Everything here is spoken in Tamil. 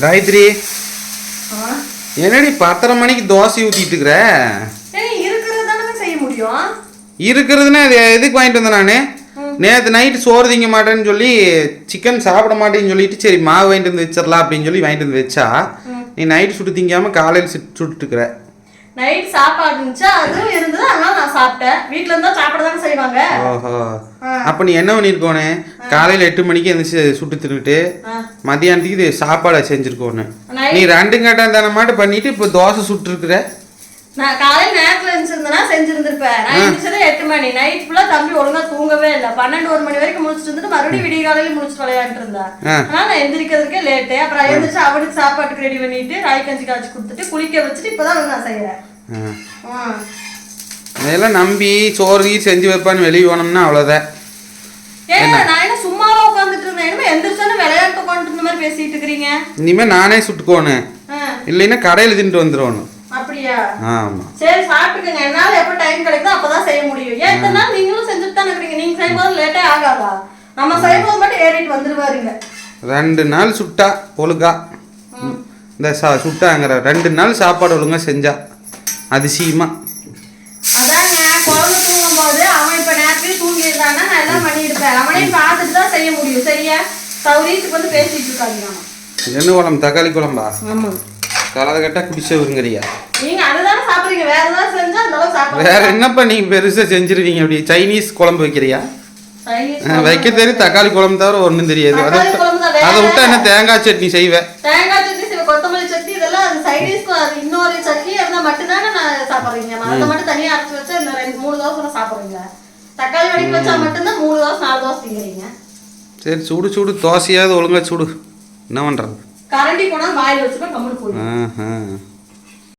காயத்ரி. என்னடி பத்தரை மணிக்கு தோசை ஊற்றிட்டு இருக்கிற இருக்கிறதுனா அது எதுக்கு வாங்கிட்டு வந்தேன் நான்? நேற்று நைட்டு சோறு திங்க மாட்டேன்னு சொல்லி சிக்கன் சாப்பிட மாட்டேன்னு சொல்லிட்டு சரி மாவு வாங்கிட்டு வந்து வச்சிடலாம் அப்படின்னு சொல்லி வாங்கிட்டு வந்து வச்சா நீ நைட்டு சுட்டு திங்காம காலையில் சுட்டு சுட்டுட்டுக்கிற நைட் சாப்பாடு இருந்துச்சு? அதுவும் இருந்தது. அதனால நான் சாப்பிட்டேன். வீட்ல இருந்தா சாப்பிட தானே செய்வாங்க. ஓஹோ. அப்போ நீ என்ன பண்ணியிருக்கோனே காலையில் எட்டு மணிக்கு எழுந்திரிச்சு சுட்டு தின்னுட்டு ஆ. மதியானத்துக்கு இது சாப்பாடை செஞ்சுருக்கோன்னு நீ ரெண்டு கட்டம் தானே மாட்டு பண்ணிட்டு இப்போ தோசை சுட்டுருக்குற? நான் காலையில நேரத்துல இருந்துச்சிருந்தேனா செஞ்சிருந்திருப்பேன். நான் இருந்துச்சது எட்டு மணி. நைட் ஃபுல்லா தம்பி ஒழுங்கா தூங்கவே இல்லை. பன்னெண்டு ஒரு மணி வரைக்கும் முடிச்சுட்டு இருந்துட்டு மறுபடியும் விடிய காலையில முடிச்சுட்டு விளையாண்டு இருந்தா ஆ. அதனால நான் எந்திரிக்கிறதுக்கே லேட்டு அப்புறம் எழுந்திரிச்சு அவனுக்கு சாப்பாட்டுக்கு ரெடி பண்ணிட்டு ராய் கஞ்சி காய்ச்சி கொடுத்துட்டு குளிக்க வச்சுட்டு இப்பதான் வந்து நான். ஆ. இதெல்லாம் நம்பி சோறு கீ செஞ்சு வைப்பான்னு வெளியே போனோம்னா அவ்வளோதான் ஏன் நான் என்ன சும்மாவா உட்காந்துட்டு இருந்தேன். என்னமோ எந்திரிச்சோன்னு விளையாட்டு உட்காந்துட்டு இருந்த மாதிரி பேசிட்டு இருக்கிறீங்க? இனிமேல் நானே சுட்டுக்கோணும் இல்லைன்னா கடையில் தின்ட்டு வந்துடுவோன்னு அப்படியா ஆமாம் சரி சாப்பிட்டுக்கங்க. என்னால எப்ப டைம் கிடைக்குதோ அப்பதான் செய்ய முடியும். நாள் நீங்களும் செஞ்சுட்டு தானே இருக்கிறீங்க? நீங்க செய்யும்போது லேட்டே ஆகாதா? நம்ம செய்யும்போது மட்டும் ஏறிட்டு வந்துருவாருங்க. ரெண்டு நாள் சுட்டா ஒழுங்கா இந்த சா சுட்டாங்கிற ரெண்டு நாள் சாப்பாடு ஒழுங்கா செஞ்சா அதிசயமா. அதாங்க குழந்தை தூங்கும் போது அவன் இப்ப நேரத்துலயே தூங்கிடுறான்னா நான் எல்லாம் பண்ணிருப்பேன் அவனையும் பார்த்துட்டு தான் செய்ய முடியும். சரியா? சௌரியத்துக்கு வந்து பேசிட்டு இருக்காங்க. என்ன குழம்பு? தக்காளி குழம்பா? ஆமா. கலதை கட்டா குடிச்சவருங்கிறியா? நீங்க அதுதானே சாப்பிடுறீங்க. வேற ஏதாவது செஞ்சா அளவு சாப்பிடுங்க வேற என்னப்பா நீங்க பெருசா செஞ்சிருவீங்க அப்படி சைனீஸ் குழம்பு வைக்கிறியா? வைக்க தெரியும். தக்காளி குழம்பு தவிர ஒன்றும் தெரியாது. அதை தான். அதை விட்டா என்ன? தேங்காய் சட்னி செய்வேன் தேங்காய் சட்னி சில கொத்தமல்லி சட்னி இதெல்லாம் அது அது இன்னொரு சட்னி இருந்தா மட்டும்தானே நான் சாப்பிடுறீங்க. அதை மட்டும் தனியா அரைச்சு வச்சா இந்த ரெண்டு மூணு தோசை சாப்பிடுறீங்க. தக்காளி வடிக்க வச்சா மட்டும்தான் மூணு தோசை நாலு தோசை திங்கிறீங்க சரி சுடு சுடு. தோசையாவது ஒழுங்கா சுடு. என்ன பண்றது? கரண்டி கொண்டாந்து வாயில் வச்சுட்டு கம்முன்னு போயிடும்.